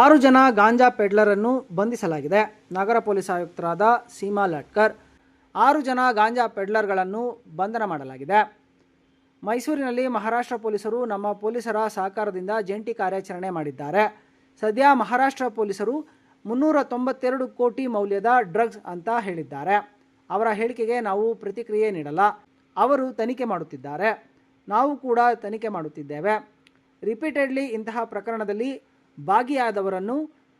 ಆರು ಜನ ಗಾಂಜಾ ಪೆಡ್ಲರನ್ನು ಬಂಧಿಸಲಾಗಿದೆ. ನಗರ ಪೊಲೀಸ್ ಆಯುಕ್ತರಾದ ಸೀಮಾ ಲಟ್ಕರ್, ಆರು ಜನ ಗಾಂಜಾ ಪೆಡ್ಲರ್ಗಳನ್ನು ಬಂಧನ ಮಾಡಲಾಗಿದೆ. ಮೈಸೂರಿನಲ್ಲಿ ಮಹಾರಾಷ್ಟ್ರ ಪೊಲೀಸರು ನಮ್ಮ ಪೊಲೀಸರ ಸಹಕಾರದಿಂದ ಜಂಟಿ ಕಾರ್ಯಾಚರಣೆ ಮಾಡಿದ್ದಾರೆ. ಸದ್ಯ ಮಹಾರಾಷ್ಟ್ರ ಪೊಲೀಸರು ಮುನ್ನೂರ ತೊಂಬತ್ತೆರಡು ಕೋಟಿ ಮೌಲ್ಯದ ಡ್ರಗ್ಸ್ ಅಂತ ಹೇಳಿದ್ದಾರೆ. ಅವರ ಹೇಳಿಕೆಗೆ ನಾವು ಪ್ರತಿಕ್ರಿಯೆ ನೀಡಲ್ಲ. ಅವರು ತನಿಖೆ ಮಾಡುತ್ತಿದ್ದಾರೆ. ನಾವು ಕೂಡ ತನಿಖೆ ಮಾಡುತ್ತಿದ್ದೇವೆ. ರಿಪೀಟೆಡ್ಲಿ ಇಂತಹ ಪ್ರಕರಣದಲ್ಲಿ ಭಾಗಿಯಾದವರನ್ನು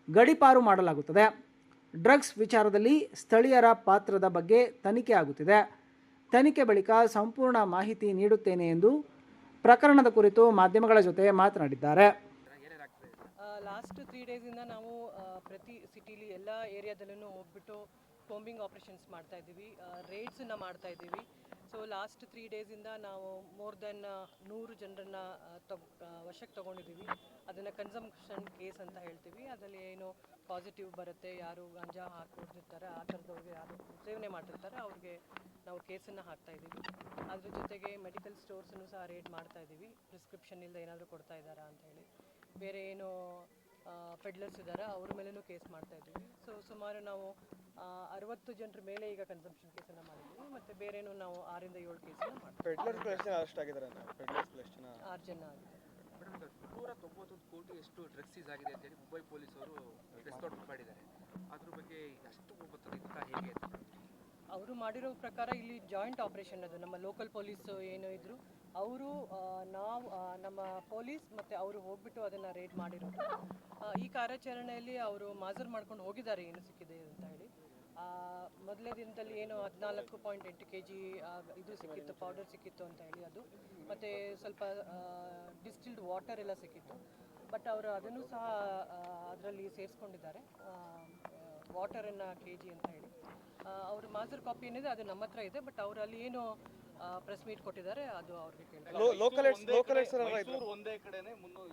ಗಡಿಪಾರು ಮಾಡಲಾಗುತ್ತದೆ. ಡ್ರಗ್ಸ್ ವಿಚಾರದಲ್ಲಿ ಸ್ಥಳೀಯರ ಪಾತ್ರದ ಬಗ್ಗೆ ತನಿಖೆ ಆಗುತ್ತಿದೆ. ತನಿಖೆ ಬಳಿಕ ಸಂಪೂರ್ಣ ಮಾಹಿತಿ ನೀಡುತ್ತೇನೆ ಎಂದು ಪ್ರಕರಣದ ಕುರಿತು ಮಾಧ್ಯಮಗಳ ಜೊತೆ ಮಾತನಾಡಿದ್ದಾರೆ. ಲಾಸ್ಟ್ ತ್ರೀ ಡೇಸಿಂದ ನಾವು ಪ್ರತಿ ಸಿಟಿಲಿ ಎಲ್ಲ ಏರಿಯಾದಲ್ಲೂ ಹೋಗ್ಬಿಟ್ಟು ಕೋಂಬಿಂಗ್ ಆಪ್ರೇಷನ್ಸ್ ಮಾಡ್ತಾ ಇದ್ದೀವಿ. ರೇಡ್ಸನ್ನು ಮಾಡ್ತಾ ಇದ್ದೀವಿ. ಸೊ ಲಾಸ್ಟ್ ತ್ರೀ ಡೇಸಿಂದ ನಾವು ಮೋರ್ ದೆನ್ ನೂರು ಜನರನ್ನ ತಗ್ ವಶಕ್ಕೆ ತೊಗೊಂಡಿದ್ದೀವಿ. ಅದನ್ನು ಕನ್ಸಂಪ್ಷನ್ ಕೇಸ್ ಅಂತ ಹೇಳ್ತೀವಿ. ಅದರಲ್ಲಿ ಏನು ಪಾಸಿಟಿವ್ ಬರುತ್ತೆ ಯಾರು ಗಾಂಜಾ ಹಾಕೊಂಡಿರ್ತಾರೆ ಆ ಥರದವ್ರಿಗೆ ಯಾರು ಸೇವನೆ ಮಾಡಿರ್ತಾರೆ ಅವ್ರಿಗೆ ನಾವು ಕೇಸನ್ನು ಹಾಕ್ತಾ ಇದ್ದೀವಿ. ಅದ್ರ ಜೊತೆಗೆ ಮೆಡಿಕಲ್ ಸ್ಟೋರ್ಸನ್ನು ಸಹ ರೇಡ್ ಮಾಡ್ತಾ ಇದ್ದೀವಿ. ಪ್ರಿಸ್ಕ್ರಿಪ್ಷನ್ ಇಲ್ಲದೆ ಏನಾದರೂ ಕೊಡ್ತಾ ಇದ್ದಾರಾ ಅಂತ ಹೇಳಿ. ಬೇರೆ ಏನು ಪೆಡ್ಲರ್ಸ್ ಇದ್ದಾರೆ ಅವ್ರ ಮೇಲೂ ಕೇಸ್ ಮಾಡ್ತಾ ಇದ್ದೀವಿ. ಸೊ ಸುಮಾರು ನಾವು ಅರವತ್ತು ಜನರ ಮೇಲೆ ಈಗ ಕನ್ಸಂಪ್ಷನ್ ಕೇಸನ್ನು ಮಾಡಿದ್ದೀವಿ. ಮತ್ತು ಬೇರೇನು ನಾವು ಆರಿಂದ ಏಳು ಕೇಸನ್ನು ಮಾಡ್ತೀವಿ ಆರು ಜನ ಆಗಿದೆ ಮೇಡಮ್ ನೂರ ತೊಂಬತ್ತೊಂದು ಕೋಟಿ ಎಷ್ಟು ಡ್ರಗ್ಸ್ ಆಗಿದೆ ಅಂತೇಳಿ ಮುಂಬೈ ಪೊಲೀಸರು ಪ್ರೆಸ್ ನೋಟ್ ಮಾಡಿದ್ದಾರೆ. ಅದ್ರ ಬಗ್ಗೆ ಅಷ್ಟು ಗೊತ್ತಿದೆ ಹೇಗೆ ಅಂತ. ಅವರು ಮಾಡಿರೋ ಪ್ರಕಾರ ಇಲ್ಲಿ ಜಾಯಿಂಟ್ ಆಪರೇಷನ್ ಅದು, ನಮ್ಮ ಲೋಕಲ್ ಪೊಲೀಸ್ ಏನು ಇದ್ರು, ಅವರು ನಾವು ನಮ್ಮ ಪೊಲೀಸ್ ಮತ್ತು ಅವರು ಹೋಗ್ಬಿಟ್ಟು ಅದನ್ನು ರೇಡ್ ಮಾಡಿರೋದು. ಈ ಕಾರ್ಯಾಚರಣೆಯಲ್ಲಿ ಅವರು ಮಾಜರ್ ಮಾಡ್ಕೊಂಡು ಹೋಗಿದ್ದಾರೆ, ಏನು ಸಿಕ್ಕಿದೆ ಅಂತ ಹೇಳಿ. ಆ, ಮೊದಲನೇ ದಿನದಲ್ಲಿ ಏನು ಹದಿನಾಲ್ಕು ಪಾಯಿಂಟ್ ಎಂಟು ಕೆ ಜಿ ಇದು ಸಿಕ್ಕಿತ್ತು ಪೌಡರ್ ಸಿಕ್ಕಿತ್ತು ಅಂತ ಹೇಳಿ ಅದು. ಮತ್ತು ಸ್ವಲ್ಪ ಡಿಸ್ಟಿಲ್ಡ್ ವಾಟರ್ ಎಲ್ಲ ಸಿಕ್ಕಿತ್ತು. ಬಟ್ ಅವರು ಅದನ್ನು ಸಹ ಅದರಲ್ಲಿ ಸೇರಿಸ್ಕೊಂಡಿದ್ದಾರೆ. ವಾಟರನ್ನು ಕೆ ಜಿ ಅಂತ ಹೇಳಿ. ಅವರು ಮಾಸ್ಟರ್ ಕಾಪಿ ಏನಿದೆ ಅದು ನಮ್ಮ ಹತ್ರ ಇದೆ. ಬಟ್ ಅವರು ಅಲ್ಲಿ ಏನು ಪ್ರೆಸ್ ಮೀಟ್ ಕೊಟ್ಟಿದ್ದಾರೆ ಅದು ಅವ್ರಿಗೆ ಕೇಳಿ ಲೋಕಲ್ ಲೋಕಲ್ ಸರ್ ಮೈಸೂರು ಒಂದೇ ಕಡೆನೆ ಅನ್ನೋ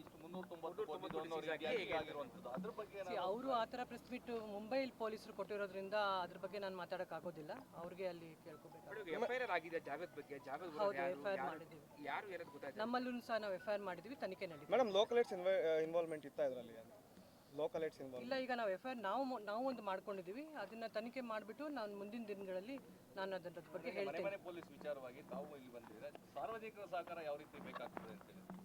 ಅದ್ರ ಬಗ್ಗೆ ಅವರು ಆ ಥರ ಪ್ರೆಸ್ ಮೀಟ್ ಮುಂಬೈಲಿ ಪೊಲೀಸರು ಕೊಟ್ಟಿರೋದ್ರಿಂದ ಅದ್ರ ಬಗ್ಗೆ ನಾನು ಮಾತಾಡೋಕ್ಕಾಗೋದಿಲ್ಲ. ಅವ್ರಿಗೆ ಅಲ್ಲಿ ಕೇಳ್ಕೊಬೇಕು ನಮ್ಮಲ್ಲೂ ಸಹ ನಾವು ಎಫ್ ಐ ಆರ್ ಮಾಡಿದ್ವಿ ತನಿಖೆ ನಡೀತೀವಿ ಮೇಡಮ್ ಲೋಕಲ್ ಏಟ್ಸ್ ಇನ್ವಾಲ್ವ್ಮೆಂಟ್ ಇತ್ತಾ ಇದರಲ್ಲಿ? ಲೋಕಲ್ ಏಟ್ಸ್ ಇಲ್ಲ ಈಗ ನಾವು ಎಫ್ ಐ ಆರ್ ನಾವು ನಾವು ಒಂದು ಮಾಡ್ಕೊಂಡಿದ್ದೀವಿ. ಅದನ್ನ ತನಿಖೆ ಮಾಡಿಬಿಟ್ಟು ನಾನು ಮುಂದಿನ ದಿನಗಳಲ್ಲಿ ನಾನು ಅದರ ಬಗ್ಗೆ ಹೇಳ್ತೀನಿ. ಪೊಲೀಸ್ ವಿಚಾರವಾಗಿ ತಾವು ಇಲ್ಲಿ ಬಂದಿರ ಸಾರ್ವಜನಿಕರ ಸಹಕಾರ ಯಾವ ರೀತಿ ಬೇಕಾಗ್ತದೆ ಅಂತ ಹೇಳಿ. ಆ,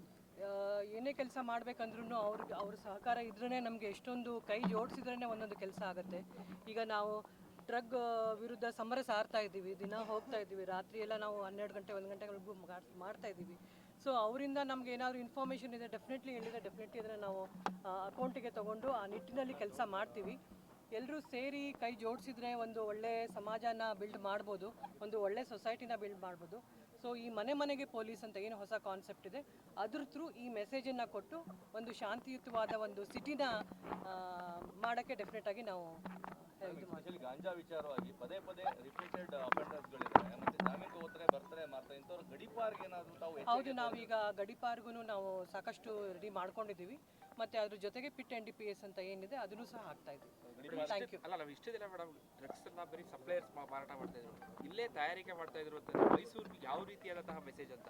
ಏನೇ ಕೆಲಸ ಮಾಡ್ಬೇಕಂದ್ರೂ ಅವ್ರಿಗೆ, ಅವ್ರ ಸಹಕಾರ ಇದ್ರೇ ನಮಗೆ ಎಷ್ಟೊಂದು ಕೈ ಜೋಡಿಸಿದ್ರೇ ಒಂದೊಂದು ಕೆಲಸ ಆಗುತ್ತೆ. ಈಗ ನಾವು ಡ್ರಗ್ ವಿರುದ್ಧ ಸಮರ ಸಾರ್ತಾ ಇದ್ದೀವಿ, ದಿನ ಹೋಗ್ತಾ ಇದ್ದೀವಿ, ರಾತ್ರಿ ಎಲ್ಲ ನಾವು ಹನ್ನೆರಡು ಗಂಟೆ, ಒಂದು ಮಾಡ್- ಮಾಡ್ತಾ ಇದ್ದೀವಿ. ಸೊ ಅವರಿಂದ ನಮ್ಗೆ ಏನಾದರೂ ಇನ್ಫಾರ್ಮೇಷನ್ ಇದೆ ಡೆಫಿನೆಟ್ಲಿ ಹೇಳಿದರೆ ಡೆಫಿನೆಟ್ಲಿ ಅದನ್ನು ನಾವು ಅಕೌಂಟಿಗೆ ತಗೊಂಡು ಆ ನಿಟ್ಟಿನಲ್ಲಿ ಕೆಲಸ ಮಾಡ್ತೀವಿ. ಎಲ್ಲರೂ ಸೇರಿ ಕೈ ಜೋಡಿಸಿದ್ರೆ ಒಂದು ಒಳ್ಳೆ ಸಮಾಜನ ಬಿಲ್ಡ್ ಮಾಡ್ಬೋದು ಒಂದು ಒಳ್ಳೆ ಸೊಸೈಟಿನ ಬಿಲ್ಡ್ ಮಾಡ್ಬೋದು. ಸೊ ಈ ಮನೆ ಮನೆಗೆ ಪೊಲೀಸ್ ಅಂತ ಏನು ಹೊಸ ಕಾನ್ಸೆಪ್ಟ್ ಇದೆ. ಅದ್ರ ಥ್ರೂ ಈ ಮೆಸೇಜನ್ನು ಕೊಟ್ಟು ಒಂದು ಶಾಂತಿಯುತವಾದ ಒಂದು ಸಿಟಿನ ಮಾಡೋಕ್ಕೆ ಡೆಫಿನೆಟ್ ಆಗಿ ನಾವು ಗಾಂಜಾ ವಿಚಾರವಾಗಿ ಪದೇ ಪದೇ ರಿಪೀಟೆಡ್ ಅಫೆಂಡರ್ಸ್ಗಳಿದ್ದಾರೆ ಮತ್ತೆ ಜಾಮೀನು ತಗೋತಾರೆ ಬರ್ತಾರೆ ಮಾಡ್ತಾರೆ ಇಂಥವ್ರು ಗಡಿಪಾರ್ಗೆ ಏನಾದ್ರು ತಾವು ಹೌದು ನಾವೀಗ ಗಡಿಪಾರ್ಗೂ ನಾವು ಸಾಕಷ್ಟು ರೆಡಿ ಮಾಡ್ಕೊಂಡಿದ್ದೀವಿ. ಮತ್ತೆ ಅದ್ರ ಜೊತೆಗೆ PIT N D P S ಅಂತ ಏನಿದೆ ಅದನ್ನು ಸಹ ಆಗ್ತಾ ಇದ್ದೀವಿ. ಥ್ಯಾಂಕ್ ಯು ಅಲ್ಲ ನಾವು ಇಷ್ಟೇ ದಿನ ಮೇಡಮ್ ಡ್ರಗ್ಸ್ ಎಲ್ಲ ಬರೀ ಸಪ್ಲೈಯರ್ಸ್ ಮಾರಾಟ ಮಾಡ್ತಾ ಇದ್ರು. ಇಲ್ಲೇ ತಯಾರಿಕೆ ಮಾಡ್ತಾ ಇದ್ರು ಅಂತ ಮೈಸೂರಿಗೆ ಯಾವ ರೀತಿಯಾದಂತಹ ಮೆಸೇಜ್ ಅಂತ?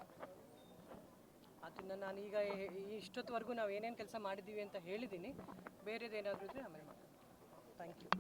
ಅದನ್ನು ನಾನು ಈಗ ಈ ಇಷ್ಟೊತ್ತವರೆಗೂ ನಾವು ಏನೇನು ಕೆಲಸ ಮಾಡಿದ್ದೀವಿ ಅಂತ ಹೇಳಿದ್ದೀನಿ. ಬೇರೆದೇನಾದರೂ ಇದ್ರೆ ಆಮೇಲೆ ಮಾಡೋಣ ಥ್ಯಾಂಕ್ ಯು